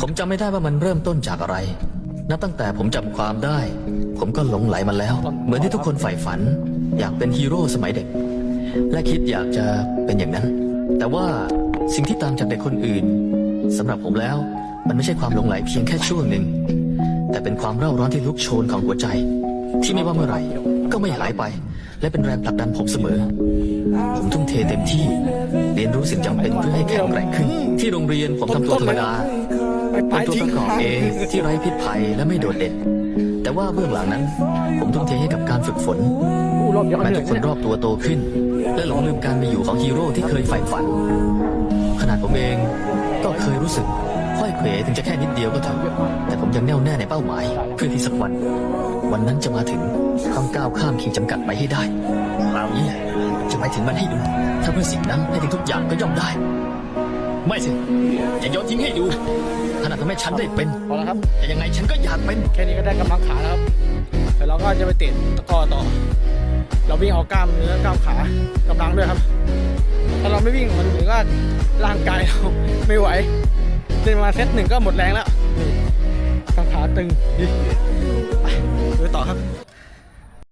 ผมจำไม่ได้ว่ามันเริ่มต้นจากอะไร นับตั้งแต่ผมจำความได้ ผมก็หลงไหลมันแล้ว เหมือนที่ทุกคนใฝ่ฝัน อยากเป็นฮีโร่สมัยเด็ก และคิดอยากจะเป็นอย่างนั้น แต่ว่าสิ่งที่ต่างจากเด็กคนอื่นสำหรับผมแล้ว มันไม่ใช่ความหลงไหลเพียงแค่ช่วงหนึ่ง แต่เป็นความเร่าร้อนที่ลุกโชนของหัวใจ ที่ไม่ว่าเมื่อไหร่ ก็ไม่หายไป และเป็นแรงผลักดันผมเสมอ ผมทุ่มเทเต็มที่ เรียนรู้สิ่งจำเป็นเพื่อให้แข็งแกร่งขึ้น ที่โรงเรียนผมทำตัวธรรมดา เป็นตัวประกอบเองที่ไร้พิษภัยและไม่โดดเด่น แต่ว่าเบื้องหลังนั้น ผมทุ่มเทให้กับการฝึกฝนแม้ทุกคนรอบตัวโตขึ้น และหลงลืมการมีอยู่ของฮีโร่ที่เคยใฝ่ฝัน ขนาดผมเองก็เคยรู้สึกค่อยเขวถึงจะแค่นิดเดียวก็เถอะแต่ผมยังแน่วแน่ในเป้าหมายเพื่อที่สักวัน วันนั้นจะมาถึงต้องก้าวข้ามขีดจำกัดไปให้ได้คราวนี้จะไปถึงมันให้ดูถ้าเพื่อสิ่งนั้นให้ถึงทุกอย่างก็ย่อมได้ ไม่สิอย่าโยนทิ้งให้ดูขนาดทำให้ฉันได้เป็นพอแล้วครับ แต่ยังไงฉันก็อยากเป็น แค่นี้ก็ได้กำลังขาแล้วครับแต่เราก็จะไปเตะตะกร้อต่อ เราวิ่งเอากล้ามเนื้อกล้ามขากำลังด้วยครับ ถ้าเราไม่วิ่งมันเหมือนว่าร่างกายเราไม่ไหวเดินมาเซตหนึ่งก็หมดแรงแล้วนี่กล้ามขาตึงดีไปดูต่อครับ